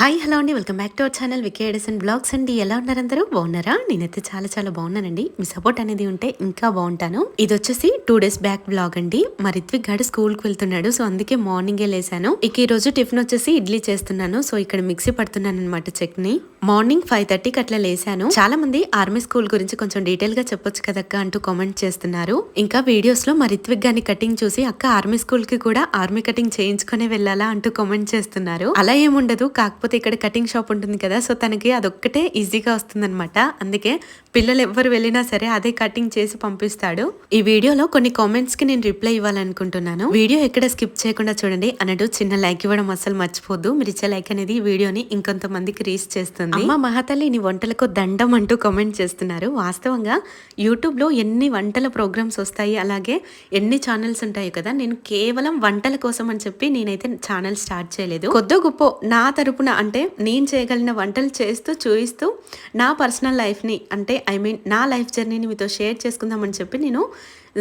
Hi hello అండి. Welcome back to our channel VK Edison blogs అండి. ఎలా ఉన్నారు అందరూ? బాగున్నారా? నేనైతే చాలా చాలా బాగున్నానండి. మీ సపోర్ట్ అనేది ఉంటే ఇంకా బాగుంటాను. ఇది వచ్చేసి టూ డేస్ బ్యాక్ బ్లాగ్ అండి. మా రిత్విక్ గాడు స్కూల్కి వెళ్తున్నాడు. సో అందుకే మార్నింగే లేసాను. ఇక ఈ రోజు టిఫిన్ వచ్చేసి ఇడ్లీ చేస్తున్నాను. సో ఇక్కడ మిక్సీ పడుతున్నాను అనమాట చట్నీ. మార్నింగ్ ఫైవ్ థర్టీకి అట్లా లేసాను. చాలా మంది ఆర్మీ స్కూల్ గురించి కొంచెం డీటెయిల్గా చెప్పొచ్చు కదక్క అంటూ కామెంట్ చేస్తున్నారు. ఇంకా వీడియోస్లో మా రిత్విక్ గాని కటింగ్ చూసి అక్క ఆర్మీ స్కూల్కి కూడా ఆర్మీ కటింగ్ చేయించుకునే వెళ్ళాలా? అంటూ కామెంట్ చేస్తున్నారు. అలా ఏముండదు. కాకపోతే ఇక్కడ కటింగ్ షాప్ ఉంటుంది కదా సో తనకి అదొక్కటే ఈజీగా వస్తుందన్నమాట. అందుకే పిల్లలు ఎవరు వెళ్ళినా సరే అదే కటింగ్ చేసి పంపిస్తాడు. ఈ వీడియోలో కొన్ని కామెంట్స్కి నేను రిప్లై ఇవ్వాలనుకుంటున్నాను. వీడియో ఎక్కడ స్కిప్ చేయకుండా చూడండి. అన్నట్టు చిన్న లైక్ ఇవ్వడం అసలు మర్చిపోద్దు. మీరు ఇచ్చే లైక్ అనేది ఈ వీడియోని ఇంకొంతమందికి రీచ్ చేస్తుంది. అమ్మ మహాతల్లి నీ వంటలకు దండం అంటూ కామెంట్ చేస్తున్నారు. వాస్తవంగా యూట్యూబ్లో ఎన్ని వంటల ప్రోగ్రామ్స్ వస్తాయి అలాగే ఎన్ని ఛానల్స్ ఉంటాయి కదా నేను కేవలం వంటల కోసం అని చెప్పి నేనైతే ఛానల్ స్టార్ట్ చేయలేదు. కొద్దో గొప్ప నా తరపున అంటే నేను చేయగలిగిన వంటలు చేస్తూ చూపిస్తూ నా పర్సనల్ లైఫ్ని అంటే ఐ మీన్ నా లైఫ్ జర్నీని మీతో షేర్ చేసుకుందామని చెప్పి నేను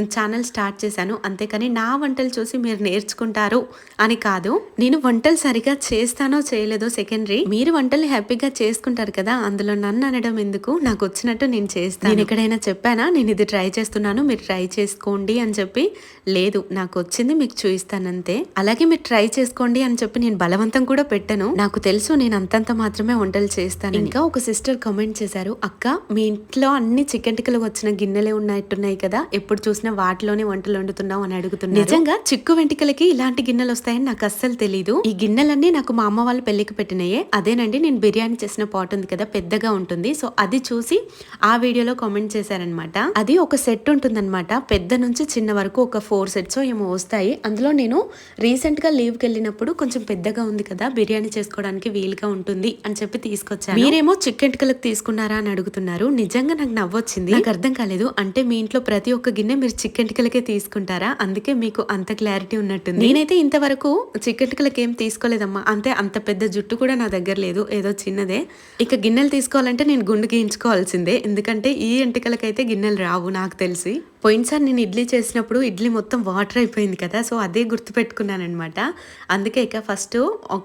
ఛానల్ స్టార్ట్ చేశాను. అంతేకాని నా వంటలు చూసి మీరు నేర్చుకుంటారు అని కాదు. నేను వంటలు సరిగా చేస్తానో చేయలేదో సెకండరీ మీరు వంటలు హ్యాపీగా చేసుకుంటారు కదా అందులో నన్ను అనడం ఎందుకు? నాకు వచ్చినట్టు నేను చేస్తాను. నేను ఎక్కడైనా చెప్పానా? నేను ఇది ట్రై చేస్తున్నాను మీరు ట్రై చేసుకోండి అని చెప్పి లేదు నాకు వచ్చింది మీకు చూపిస్తానంతే అలాగే మీరు ట్రై చేసుకోండి అని చెప్పి నేను బలవంతం కూడా పెట్టను. నాకు తెలుసు నేను అంతంత మాత్రమే వంటలు చేస్తాను ఇంకా ఒక సిస్టర్ కామెంట్ చేశారు అక్క మీ ఇంట్లో అన్ని చికెన్ టికలు వచ్చిన గిన్నెలే ఉన్నట్టున్నాయి కదా ఎప్పుడు చూసినా వాటిలోనే వంటలు వండుతున్నావు అని అడుగుతున్నా నిజంగా చిక్కు వెంటికలకి ఇలాంటి గిన్నెలు వస్తాయని నాకు అస్సలు తెలియదు ఈ గిన్నెలన్నీ నాకు మా అమ్మ వాళ్ళు పెళ్ళికి పెట్టినాయే. అదేనండి నేను బిర్యానీ చేసిన పాట్ ఉంది కదా పెద్దగా ఉంటుంది. సో అది చూసి ఆ వీడియోలో కామెంట్ చేశారనమాట అది ఒక సెట్ ఉంటుందన్నమాట. పెద్ద నుంచి చిన్న వరకు ఒక ఫోర్ సెట్స్ ఏమో వస్తాయి. అందులో నేను రీసెంట్గా లీవ్కి వెళ్ళినప్పుడు కొంచెం పెద్దగా ఉంది కదా బిర్యానీ చేసుకోవడానికి వీలుగా ఉంటుంది అని చెప్పి తీసుకొచ్చాను. మీరేమో చికెన్ తీసుకున్నారా అని అడుగుతున్నారు. నిజంగా నాకు నవ్వొచ్చింది. నాకు అర్థం కాలేదు. అంటే మీ ఇంట్లో ప్రతి ఒక్క గిన్నె మీరు చికెన్ తీసుకుంటారా? అందుకే మీకు అంత క్లారిటీ ఉన్నట్టుంది. నేనైతే ఇంతవరకు చికెన్ ఏం తీసుకోలేదమ్మా. అంతే అంత పెద్ద జుట్టు కూడా నా దగ్గర లేదు. ఏదో చిన్నదే. ఇక గిన్నెలు తీసుకోవాలంటే నేను గుండు గీయించుకోవాల్సిందే. ఎందుకంటే ఈ ఎంటికలకైతే గిన్నెలు రావు నాకు తెలిసి. పోయినసారి నేను ఇడ్లీ చేసినప్పుడు ఇడ్లీ మొత్తం వాటర్ అయిపోయింది కదా సో అదే గుర్తుపెట్టుకున్నానమాట అనమాట అందుకే ఇక ఫస్ట్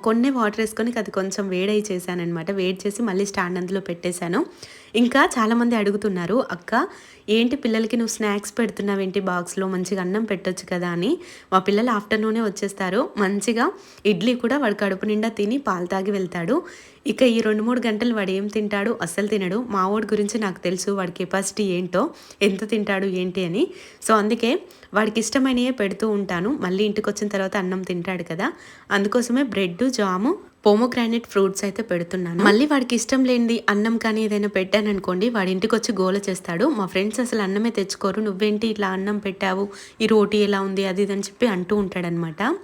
కొన్ని వాటర్ వేసుకొని అది కొంచెం వేడై చేశానమాట వేడి చేసి మళ్ళీ స్టాండ్ అందులో పెట్టేశాను. ఇంకా చాలామంది అడుగుతున్నారు అక్క ఏంటి పిల్లలకి నువ్వు స్నాక్స్ పెడుతున్నావు? ఏంటి బాక్స్లో మంచిగా అన్నం పెట్టొచ్చు కదా? అని. మా పిల్లలు ఆఫ్టర్నూనే వచ్చేస్తారు. మంచిగా ఇడ్లీ కూడా వాడు కడుపు నిండా తిని పాలు తాగి వెళ్తాడు. ఇక ఈ రెండు మూడు గంటలు వాడు ఏం తింటాడు? అస్సలు తినడు. మా వాడి గురించి నాకు తెలుసు. వాడి కెపాసిటీ ఏంటో ఎంత తింటాడు ఏంటి అని. సో అందుకే వాడికి ఇష్టమైనవే పెడుతూ ఉంటాను. మళ్ళీ ఇంటికి వచ్చిన తర్వాత అన్నం తింటాడు కదా. అందుకోసమే బ్రెడ్ జాము పోమోగ్రానైట్ ఫ్రూట్స్ అయితే పెడుతున్నాను. మళ్ళీ వాడికి ఇష్టం లేనిది అన్నం కానీ ఏదైనా పెట్టాను అనుకోండి వాడి ఇంటికి వచ్చి గోల చేస్తాడు. మా ఫ్రెండ్స్ అసలు అన్నమే తెచ్చుకోరు. నువ్వేంటి ఇట్లా అన్నం పెట్టావు? ఈ రోటీ ఎలా ఉంది? అది ఇది అని చెప్పి అంటూ ఉంటాడనమాట.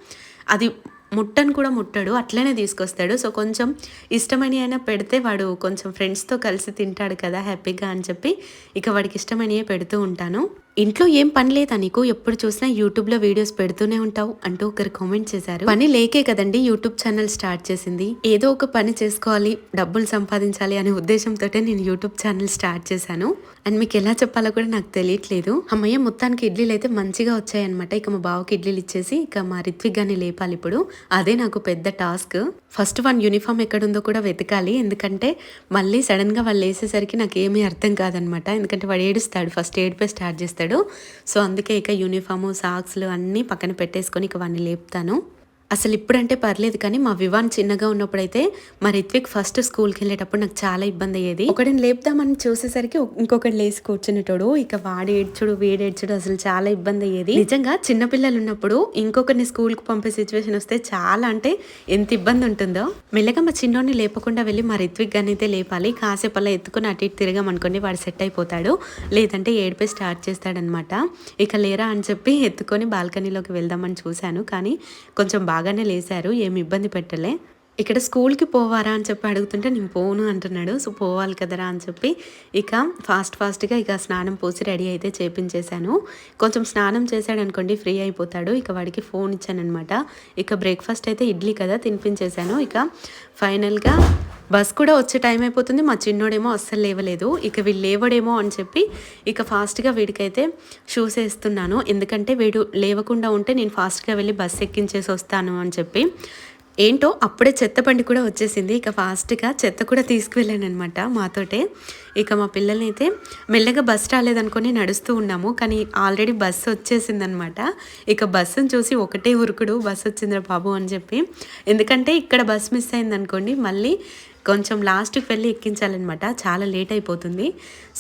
అది ముట్టను కూడా ముట్టాడు అట్లనే తీసుకొస్తాడు. సో కొంచెం ఇష్టమని అయినా పెడితే వాడు కొంచెం ఫ్రెండ్స్తో కలిసి తింటాడు కదా హ్యాపీగా అని చెప్పి ఇక వాడికి ఇష్టమనియే పెడుతూ ఉంటాను. ఇంట్లో ఏం పని లేదా నీకు? ఎప్పుడు చూసినా యూట్యూబ్లో వీడియోస్ పెడుతూనే ఉంటావు అంటూ ఒకరు కామెంట్ చేశారు. పని లేకే కదండి యూట్యూబ్ ఛానల్ స్టార్ట్ చేసింది. ఏదో ఒక పని చేసుకోవాలి డబ్బులు సంపాదించాలి అనే ఉద్దేశంతో నేను యూట్యూబ్ ఛానల్ స్టార్ట్ చేశాను. అండ్ మీకు ఎలా చెప్పాలో కూడా నాకు తెలియట్లేదు. అమ్మయ్య మొత్తానికి ఇడ్లీలు అయితే మంచిగా వచ్చాయన్నమాట. ఇక మా బావకి ఇడ్లీలు ఇచ్చేసి ఇక మా రిత్విక్ గాని లేపాలి ఇప్పుడు. అదే నాకు పెద్ద టాస్క్. ఫస్ట్ వన్ యూనిఫామ్ ఎక్కడుందో కూడా వెతకాలి. ఎందుకంటే మళ్ళీ సడన్గా వాళ్ళు వేసేసరికి నాకు ఏమీ అర్థం కాదనమాట ఎందుకంటే వాడు ఏడుస్తాడు ఫస్ట్ ఏడిపే స్టార్ట్ చేస్తాడు. సో అందుకే ఇక యూనిఫాము సాక్స్లు అన్నీ పక్కన పెట్టేసుకొని ఇక వాడిని లేపుతాను. అసలు ఇప్పుడంటే పర్లేదు కానీ మా వివాన్ చిన్నగా ఉన్నప్పుడైతే మా రిత్విక్ ఫస్ట్ స్కూల్కి వెళ్ళేటప్పుడు నాకు చాలా ఇబ్బంది అయ్యేది ఒకటిని లేపుదామని చూసేసరికి ఇంకొకటి లేచి కూర్చునేటోడు ఇక వాడి ఏడ్చుడు వీడి ఏడ్చుడు అసలు చాలా ఇబ్బంది అయ్యేది నిజంగా చిన్నపిల్లలు ఉన్నప్పుడు ఇంకొకరిని స్కూల్కి పంపే సిచ్యువేషన్ వస్తే చాలా అంటే ఎంత ఇబ్బంది ఉంటుందో మెల్లగా మా చిన్నోడిని లేపకుండా వెళ్ళి మా రిత్విక్ గాని అయితే లేపాలి కాసేపు అలా ఎత్తుకుని అటు ఇటు తిరగమనుకోండి వాడు సెట్ అయిపోతాడు లేదంటే ఏడిపే స్టార్ట్ చేస్తాడనమాట ఇక లేరా అని చెప్పి ఎత్తుకొని బాల్కనీలోకి వెళ్దామని చూశాను కానీ కొంచెం బాగా బాగానే లేశారు ఏమి ఇబ్బంది పెట్టలే. ఇక్కడ స్కూల్కి పోవారా అని చెప్పి అడుగుతుంటే నేను పోను అంటున్నాడు. సో పోవాలి కదరా అని చెప్పి ఇక ఫాస్ట్ ఫాస్ట్గా ఇక స్నానం పోసి రెడీ అయితే చేపించేశాను. కొంచెం స్నానం చేశాడు అనుకోండి ఫ్రీ అయిపోతాడు. ఇక వాడికి ఫోన్ ఇచ్చానమాట ఇక బ్రేక్ఫాస్ట్ అయితే ఇడ్లీ కదా తినిపించేశాను. ఇక ఫైనల్గా బస్ కూడా వచ్చే టైం అయిపోతుంది. మా చిన్నోడేమో అస్సలు లేవలేదు. ఇక వీళ్ళు లేవడేమో అని చెప్పి ఇక ఫాస్ట్గా వీడికైతే షూస్ వేస్తున్నాను. ఎందుకంటే వీడు లేవకుండా ఉంటే నేను ఫాస్ట్గా వెళ్ళి బస్ ఎక్కించేసి వస్తాను అని చెప్పి ఏంటో అప్పుడే చెత్త బండి కూడా వచ్చేసింది. ఇక ఫాస్ట్గా చెత్త కూడా తీసుకువెళ్ళానమాట అనమాట మాతోటే. ఇక మా పిల్లల్ని అయితే మెల్లగా బస్ రాలేదనుకొని నడుస్తూ ఉన్నాము. కానీ ఆల్రెడీ బస్సు వచ్చేసిందనమాట ఇక బస్సును చూసి ఒకటే ఉరుకుడు బస్సు వచ్చిందిరా బాబు అని చెప్పి. ఎందుకంటే ఇక్కడ బస్ మిస్ అయిందనుకోండి మళ్ళీ కొంచెం లాస్ట్కి వెళ్ళి ఎక్కించాలన్నమాట. చాలా లేట్ అయిపోతుంది.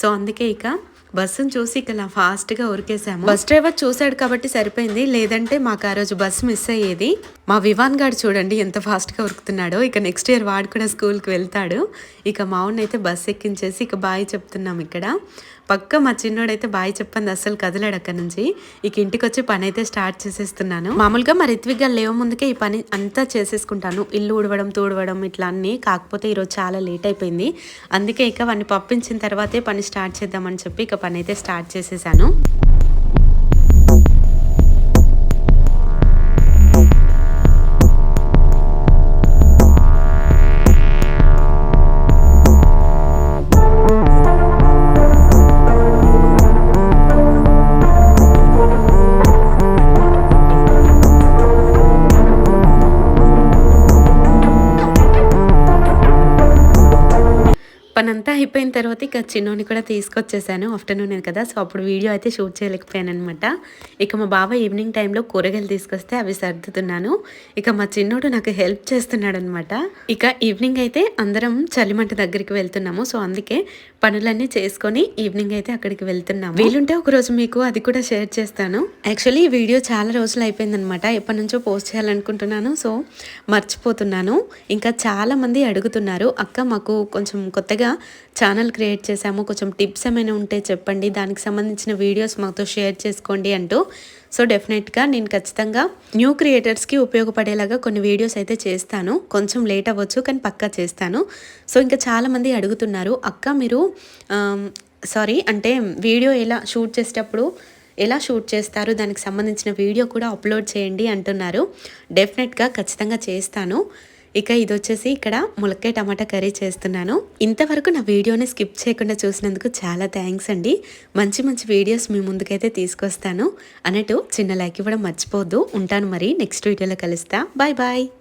సో అందుకే ఇక బస్సును చూసి ఇక ఫాస్ట్గా ఉరికేసాము బస్ డ్రైవర్ చూశాడు కాబట్టి సరిపోయింది. లేదంటే మాకు ఆ రోజు బస్సు మిస్ అయ్యేది. మా వివాన్ గారు చూడండి ఎంత ఫాస్ట్గా ఉరుకుతున్నాడో. ఇక నెక్స్ట్ ఇయర్ వాడు కూడా స్కూల్కి వెళ్తాడు. ఇక మావుని అయితే బస్సు ఎక్కించేసి ఇక బాయ్ చెప్తున్నాం ఇక్కడ. పక్క మా చిన్నోడైతే బాయ్ చెప్పంది అసలు కదలాడు అక్కడ నుంచి. ఇక ఇంటికి వచ్చి పని అయితే స్టార్ట్ చేసేస్తున్నాను. మామూలుగా మా రిత్విక్ లేవ ముందుకే ఈ పని అంతా చేసేసుకుంటాను. ఇల్లు ఉడవడం తూడవడం ఇట్లా అన్నీ. కాకపోతే ఈరోజు చాలా లేట్ అయిపోయింది. అందుకే ఇక వాడిని పంపించిన తర్వాతే పని స్టార్ట్ చేద్దామని చెప్పి ఇక పని అయితే స్టార్ట్ చేసేసాను. అయిపోయిన తర్వాత ఇక చిన్నోని కూడా తీసుకొచ్చేసాను. ఆఫ్టర్నూన్ కదా సో అప్పుడు వీడియో అయితే షూట్ చేయలేకపోయాను అనమాట ఇక మా బావ ఈవినింగ్ టైంలో కూరగాయలు తీసుకొస్తే అవి సర్దుతున్నాను. ఇక మా చిన్నోడు నాకు హెల్ప్ చేస్తున్నాడు అనమాట ఇక ఈవినింగ్ అయితే అందరం చలిమంట దగ్గరికి వెళ్తున్నాము. సో అందుకే పనులన్నీ చేసుకొని ఈవినింగ్ అయితే అక్కడికి వెళ్తున్నాము. వీలుంటే ఒకరోజు మీకు అది కూడా షేర్ చేస్తాను. యాక్చువల్లీ ఈ వీడియో చాలా రోజులు అయిపోయిందనమాట ఎప్పటి నుంచో పోస్ట్ చేయాలనుకుంటున్నాను. సో మర్చిపోతున్నాను. ఇంకా చాలామంది అడుగుతున్నారు అక్క మాకు కొంచెం కొత్తగా ఛానల్ క్రియేట్ చేశాము. కొంచెం టిప్స్ ఏమైనా ఉంటే చెప్పండి. దానికి సంబంధించిన వీడియోస్ మాతో షేర్ చేసుకోండి అంటూ. సో డెఫినెట్గా నేను ఖచ్చితంగా న్యూ క్రియేటర్స్కి ఉపయోగపడేలాగా కొన్ని వీడియోస్ అయితే చేస్తాను. కొంచెం లేట్ అవ్వచ్చు కానీ పక్కా చేస్తాను. సో ఇంకా చాలామంది అడుగుతున్నారు అక్క మీరు సారీ అంటే వీడియో ఎలా షూట్ చేసేటప్పుడు ఎలా షూట్ చేస్తారు? దానికి సంబంధించిన వీడియో కూడా అప్లోడ్ చేయండి అంటున్నారు. డెఫినెట్గా ఖచ్చితంగా చేస్తాను. ఇక ఇది వచ్చేసి ఇక్కడ ములక్కాయ టమాటా కర్రీ చేస్తున్నాను. ఇంతవరకు నా వీడియోని స్కిప్ చేయకుండా చూసినందుకు చాలా థ్యాంక్స్ అండి. మంచి మంచి వీడియోస్ మీ ముందుకైతే తీసుకొస్తాను. అన్నట్టు చిన్న లైక్ ఇవ్వడం మర్చిపోద్దు ఉంటాను మరి నెక్స్ట్ వీడియోలో కలుస్తా. Bye bye.